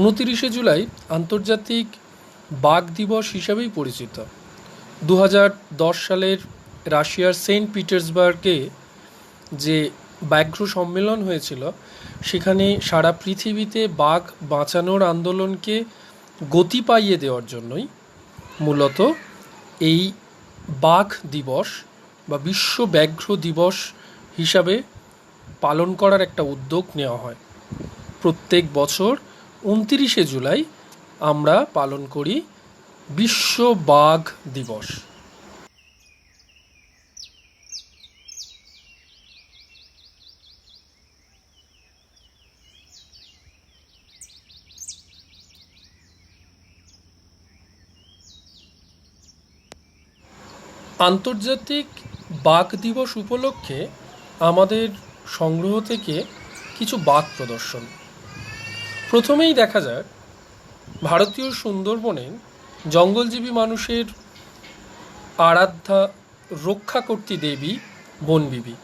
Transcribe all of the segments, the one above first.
উনতিরিশে জুলাই আন্তর্জাতিক বাঘ দিবস হিসাবেই পরিচিত। দু হাজার দশ সালের রাশিয়ার সেন্ট পিটার্সবার্গে যে ব্যাঘ্র সম্মেলন হয়েছিল, সেখানে সারা পৃথিবীতে বাঘ বাঁচানোর আন্দোলনকে গতি পাইয়ে দেওয়ার জন্যই মূলত এই বাঘ দিবস বা বিশ্ব ব্যাঘ্র দিবস হিসাবে পালন করার একটা উদ্যোগ নেওয়া হয়। প্রত্যেক বছর উনতিরিশে জুলাই আমরা পালন করি বিশ্ব বাঘ দিবস। আন্তর্জাতিক বাঘ দিবস উপলক্ষে আমাদের সংগ্রহ থেকে কিছু বাঘ প্রদর্শন। প্রথমেই দেখা যাক ভারতীয় সুন্দরবনের জঙ্গলজীবী মানুষের আরাধ্যা রক্ষা রক্ষাকর্তী দেবী বনবিবি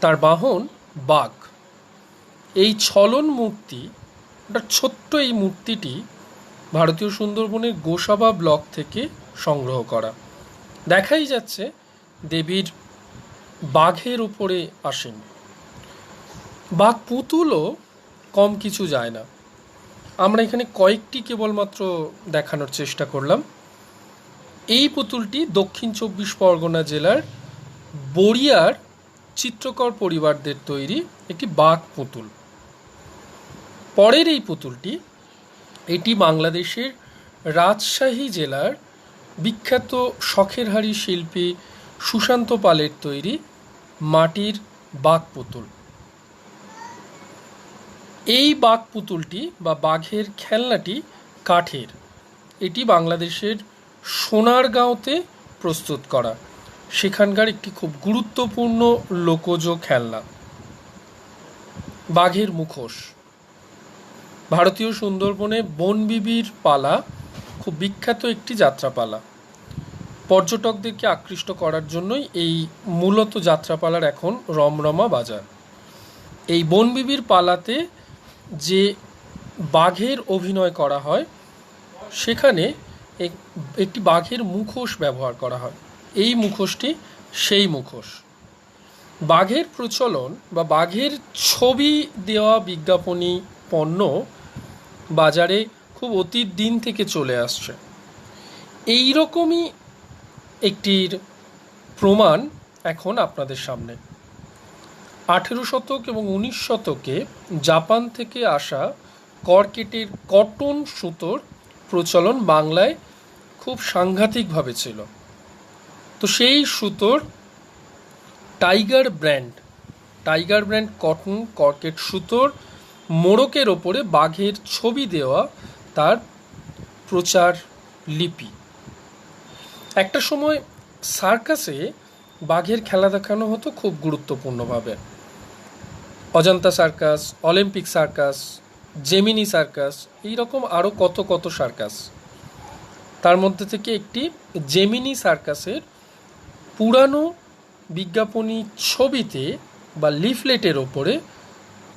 তার বাহন বাঘ। এই ছলন মূর্তি, একটা ছোট্ট এই মূর্তিটি ভারতীয় সুন্দরবনের গোসাবা ব্লক থেকে সংগ্রহ করা। দেখাই যাচ্ছে দেবীর বাঘের উপরে আসেন। বাঘ পুতুলও কম কিছু যায় না। আমরা এখানে কয়েকটি কেবলমাত্র দেখানোর চেষ্টা করলাম। এই পুতুলটি দক্ষিণ চব্বিশ পরগনা জেলার বড়িয়ার চিত্রকর পরিবারদের তৈরি একটি বাঘ পুতুল। পরের এই পুতুলটি এটি বাংলাদেশের রাজশাহী জেলার বিখ্যাত শখের হাড়ি শিল্পী সুশান্ত পালের তৈরি মাটির বাঘ পুতুল। এই বাঘ পুতুলটি বা বাঘের খেলনাটি কাঠের। এটি বাংলাদেশের সোনারগাঁওতে প্রস্তুত করা। সেখানকার একটি খুব গুরুত্বপূর্ণ লোকজ খেলনা। বাঘের মুখোশ। ভারতীয় সুন্দরবনে বনবিবির পালা খুব বিখ্যাত একটি যাত্রাপালা। পর্যটকদেরকে আকৃষ্ট করার জন্যই এই মূলত যাত্রাপালার এখন রমরমা বাজার। এই বনবিবির পালাতে যে বাঘের অভিনয় করা হয়, সেখানে এক- একটি বাঘের মুখোশ ব্যবহার করা হয়। এই মুখোশটি সেই মুখোশ। বাঘের প্রচলন বা বাঘের ছবি দেওয়া বিজ্ঞাপনী পণ্য বাজারে খুব অতীত দিন থেকে চলে আসছে। এই রকমই একটির প্রমাণ এখন আপনাদের সামনে। আঠেরো শতক এবং উনিশ শতকে জাপান থেকে আসা কর্কেটের কটন সুতোর প্রচলন বাংলায় খুব সাংঘাতিকভাবে ছিল। তো সেই সুতোর Tiger brand Tiger brand cotton কর্কেট সুতোর মোড়কের ওপরে বাঘের ছবি দেওয়া তার প্রচার লিপি। একটা সময় সার্কাসে বাঘের খেলা দেখানো হতো খুব গুরুত্বপূর্ণভাবে। Ajanta circus, Olympic circus, Gemini circus এই রকম আরও কত কত সার্কাস। তার মধ্যে থেকে একটি জেমিনি সার্কাসের পুরানো বিজ্ঞাপনী ছবিতে বা লিফলেটের ওপরে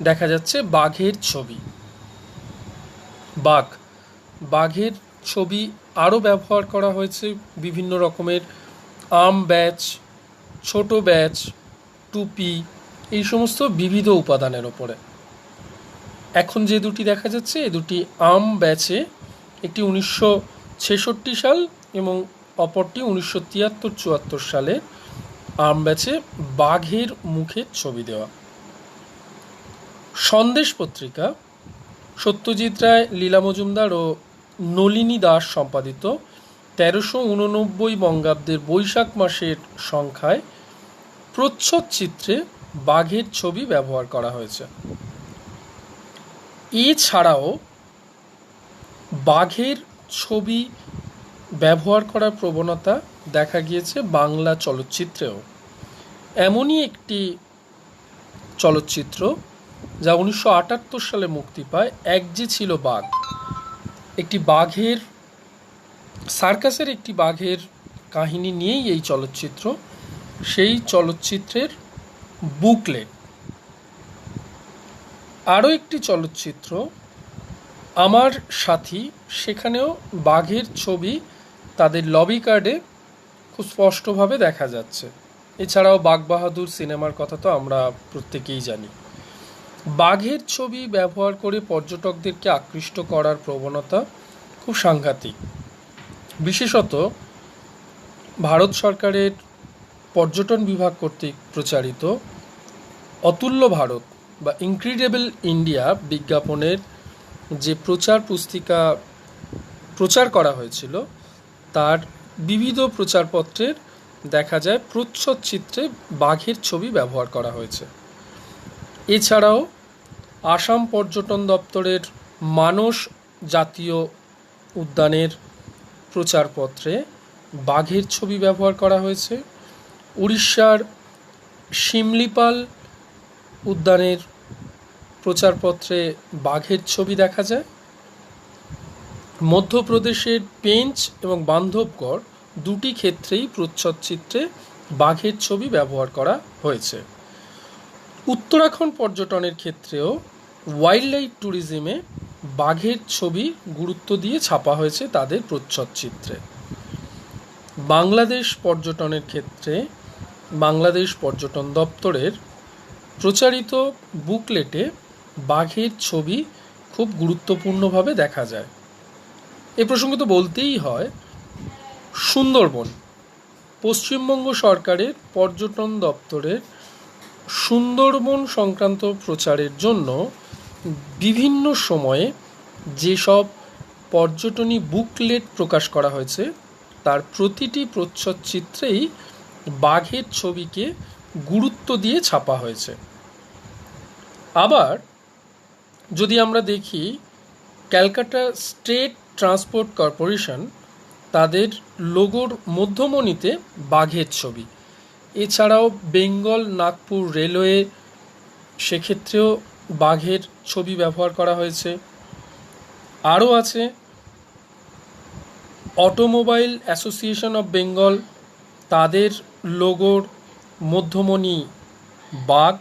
দেখা যাচ্ছে বাঘের ছবি। বাঘ। বাঘের ছবি আরও ব্যবহার করা হয়েছে বিভিন্ন রকমের আম ব্যাচ, ছোট ব্যাচ, টুপি এই সমস্ত বিবিধ উপাদানের ওপরে। এখন যে দুটি দেখা যাচ্ছে, এ দুটি আম ব্যাচে একটি উনিশশো ছেষট্টি সাল এবং অপরটি উনিশশো তিয়াত্তর চুয়াত্তর সালে আম ব্যাচে বাঘের মুখের ছবি দেওয়া। সন্দেশ পত্রিকা সত্যজিৎ রায়, লীলা মজুমদার ও নলিনী দাস সম্পাদিত তেরোশো উননব্বই বঙ্গাব্দের বৈশাখ মাসের সংখ্যায় প্রচ্ছদ চিত্রে বাঘের ছবি ব্যবহার করা হয়েছে। এছাড়াও বাঘের ছবি ব্যবহার করার প্রবণতা দেখা গিয়েছে বাংলা চলচ্চিত্রেও। এমনই একটি চলচ্চিত্র যা উনিশশো আটাত্তর সালে মুক্তি পায়, এক যে ছিল বাঘ। একটি বাঘের, সার্কাসের একটি বাঘের কাহিনী নিয়েই এই চলচ্চিত্র, সেই চলচ্চিত্রের বুকলেট। আরও একটি চলচ্চিত্র, আমার সাথী, সেখানেও বাঘের ছবি তাদের লবি কার্ডে খুব স্পষ্টভাবে দেখা যাচ্ছে। এছাড়াও বাঘ বাহাদুর সিনেমার কথা তো আমরা প্রত্যেকেই জানি। বাঘের ছবি ব্যবহার করে পর্যটকদেরকে আকৃষ্ট করার প্রবণতা খুব সাংঘাতিক। বিশেষত ভারত সরকারের পর্যটন বিভাগ কর্তৃক প্রচারিত অতুল্য ভারত বা ইনক্রিডেবল ইন্ডিয়া বিজ্ঞাপনের যে প্রচার পুস্তিকা প্রচার করা হয়েছিল, তার বিবিধ প্রচারপত্রের দেখা যায় প্রচ্ছদ চিত্রে বাঘের ছবি ব্যবহার করা হয়েছে। এছাড়াও আসাম পর্যটন দপ্তরের মানস জাতীয় উদ্যানের প্রচারপত্রে বাঘের ছবি ব্যবহার করা হয়েছে। উড়িষ্যার শিমলিপাল উদ্যানের প্রচারপত্রে বাঘের ছবি দেখা যায়। মধ্যপ্রদেশের পেঞ্চ এবং বান্ধবগড় দুটি ক্ষেত্রেই প্রচ্ছদচিত্রে বাঘের ছবি ব্যবহার করা হয়েছে। উত্তরাখণ্ড পর্যটনের ক্ষেত্রেও ওয়াইল্ড লাইফ ট্যুরিজমে বাঘের ছবি গুরুত্ব দিয়ে ছাপা হয়েছে তাদের প্রচ্ছদচিত্রে বাংলাদেশ পর্যটনের ক্ষেত্রে বাংলাদেশ পর্যটন দপ্তরের প্রচারিত বুকলেটে বাঘের ছবি খুব গুরুত্বপূর্ণভাবে দেখা যায়। এ প্রসঙ্গে তো বলতেই হয়, সুন্দরবন, পশ্চিমবঙ্গ সরকারের পর্যটন দপ্তরের সুন্দরবন সংক্রান্ত প্রচারের জন্য বিভিন্ন সময়ে যেসব পর্যটনী বুকলেট প্রকাশ করা হয়েছে, তার প্রতিটি প্রচ্ছদচিত্রেই বাঘের ছবিকে গুরুত্ব দিয়ে ছাপা হয়েছে। আবার যদি আমরা দেখি, ক্যালকাটা স্টেট ট্রান্সপোর্ট কর্পোরেশন তাদের লোগোর মধ্যমণিতে বাঘের ছবি। এছাড়াও বেঙ্গল নাগপুর রেলওয়ে, সেক্ষেত্রেও বাঘের ছবি ব্যবহার করা হয়েছে। আরও আছে, অটোমোবাইল অ্যাসোসিয়েশন অফ বেঙ্গল তাদের লোগোর মধ্যমণি বাঘ।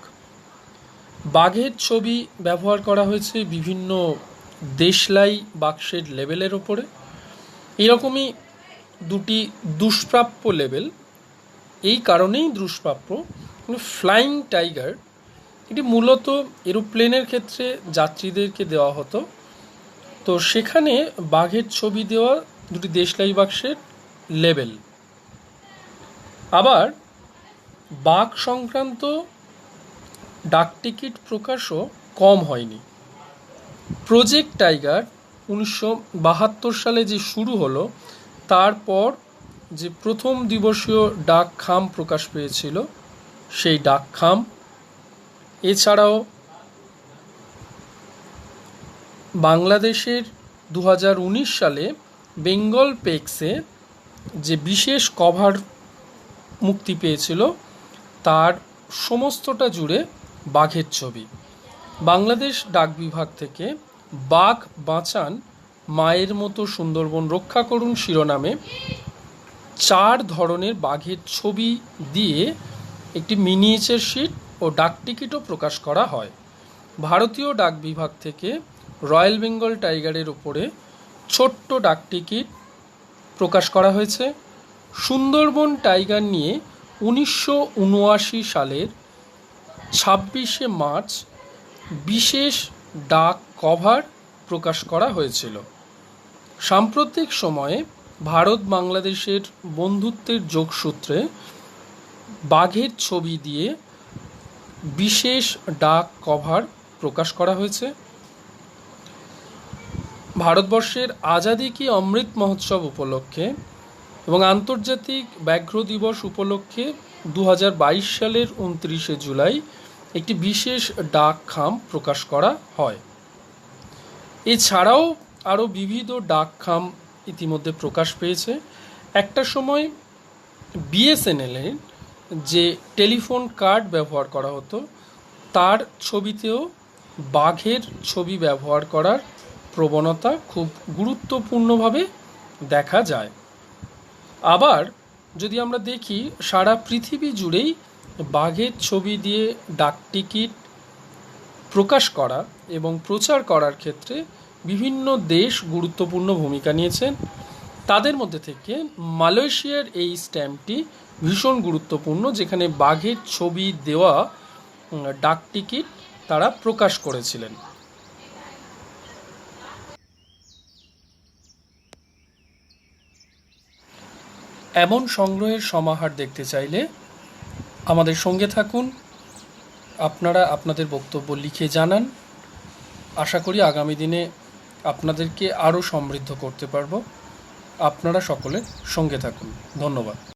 বাঘের ছবি ব্যবহার করা হয়েছে বিভিন্ন দেশলাই বাক্সের লেবেলের ওপরে। এরকমই দুটি দুষ্প্রাপ্য লেবেল। এই কারণেই দুষ্প্রাপ্য। ফ্লাইং টাইগার এটি মূলত এরোপ্লেনের ক্ষেত্রে যাত্রীদেরকে দেওয়া হতো। তো সেখানে বাঘের ছবি দেওয়া দুটি দেশলাই বাক্সের লেবেল। আবার বাঘ সংক্রান্ত ডাকটিকিট প্রকাশও কম হয়নি। প্রজেক্ট টাইগার উনিশশো বাহাত্তর সালে যে শুরু হলো, তারপর যে প্রথম দিবসীয় ডাক খাম প্রকাশ পেয়েছিল, সেই ডাক খাম। এছাড়াও বাংলাদেশের দু হাজার উনিশ সালে বেঙ্গল পেক্সে যে বিশেষ কভার মুক্তি পেয়েছিল তার সমস্তটা জুড়ে বাঘের ছবি। বাংলাদেশ ডাক বিভাগ থেকে বাঘ বাঁচান মায়ের মতো সুন্দরবন রক্ষা করুন শিরোনামে চার ধরনের বাঘের ছবি দিয়ে একটি মিনিয়েচার শিট ও ডাক টিকিটও প্রকাশ করা হয়। ভারতীয় ডাক বিভাগ থেকে রয়্যাল বেঙ্গল টাইগারের উপরে ছোট্ট ডাক টিকিট প্রকাশ করা হয়েছে। সুন্দরবন টাইগার নিয়ে উনিশশো উনআশি সালের ছাব্বিশে মার্চ বিশেষ ডাক কভার প্রকাশ করা হয়েছিল। সাম্প্রতিক সময়ে ভারত বাংলাদেশের বন্ধুত্বের যোগসূত্রে বাঘের ছবি দিয়ে বিশেষ ডাক কভার প্রকাশ করা হয়েছে। ভারতবর্ষের আজাদি কি অমৃত মহোৎসব উপলক্ষে এবং আন্তর্জাতিক ব্যাঘ্র দিবস উপলক্ষে দু হাজার বাইশ সালের উনত্রিশে জুলাই একটি বিশেষ ডাক খাম প্রকাশ করা হয়। এছাড়াও আরও বিবিধ ডাক খাম ইতিমধ্যে প্রকাশ পেয়েছে। একটা সময় বিএসএনএলের যে টেলিফোন কার্ড ব্যবহার করা হতো, তার ছবিতেও বাঘের ছবি ব্যবহার করার প্রবণতা খুব গুরুত্বপূর্ণভাবে দেখা যায়। আবার যদি আমরা দেখি, সারা পৃথিবী জুড়েই বাঘের ছবি দিয়ে ডাক টিকিট প্রকাশ করা এবং প্রচার করার ক্ষেত্রে বিভিন্ন দেশ গুরুত্বপূর্ণ ভূমিকা নিয়েছেন। তাদের মধ্যে থেকে মালয়েশিয়ার এই স্ট্যাম্পটি ভীষণ গুরুত্বপূর্ণ, যেখানে বাঘের ছবি দেওয়া ডাক টিকিট তারা প্রকাশ করেছিলেন। এমন সংগ্রহের সমাহার দেখতে চাইলে আমাদের সঙ্গে থাকুন। আপনারা আপনাদের বক্তব্য লিখে জানান। আশা করি আগামী দিনে আপনাদেরকে আরও সমৃদ্ধ করতে পারব। আপনারা সকলে সঙ্গে থাকুন। ধন্যবাদ।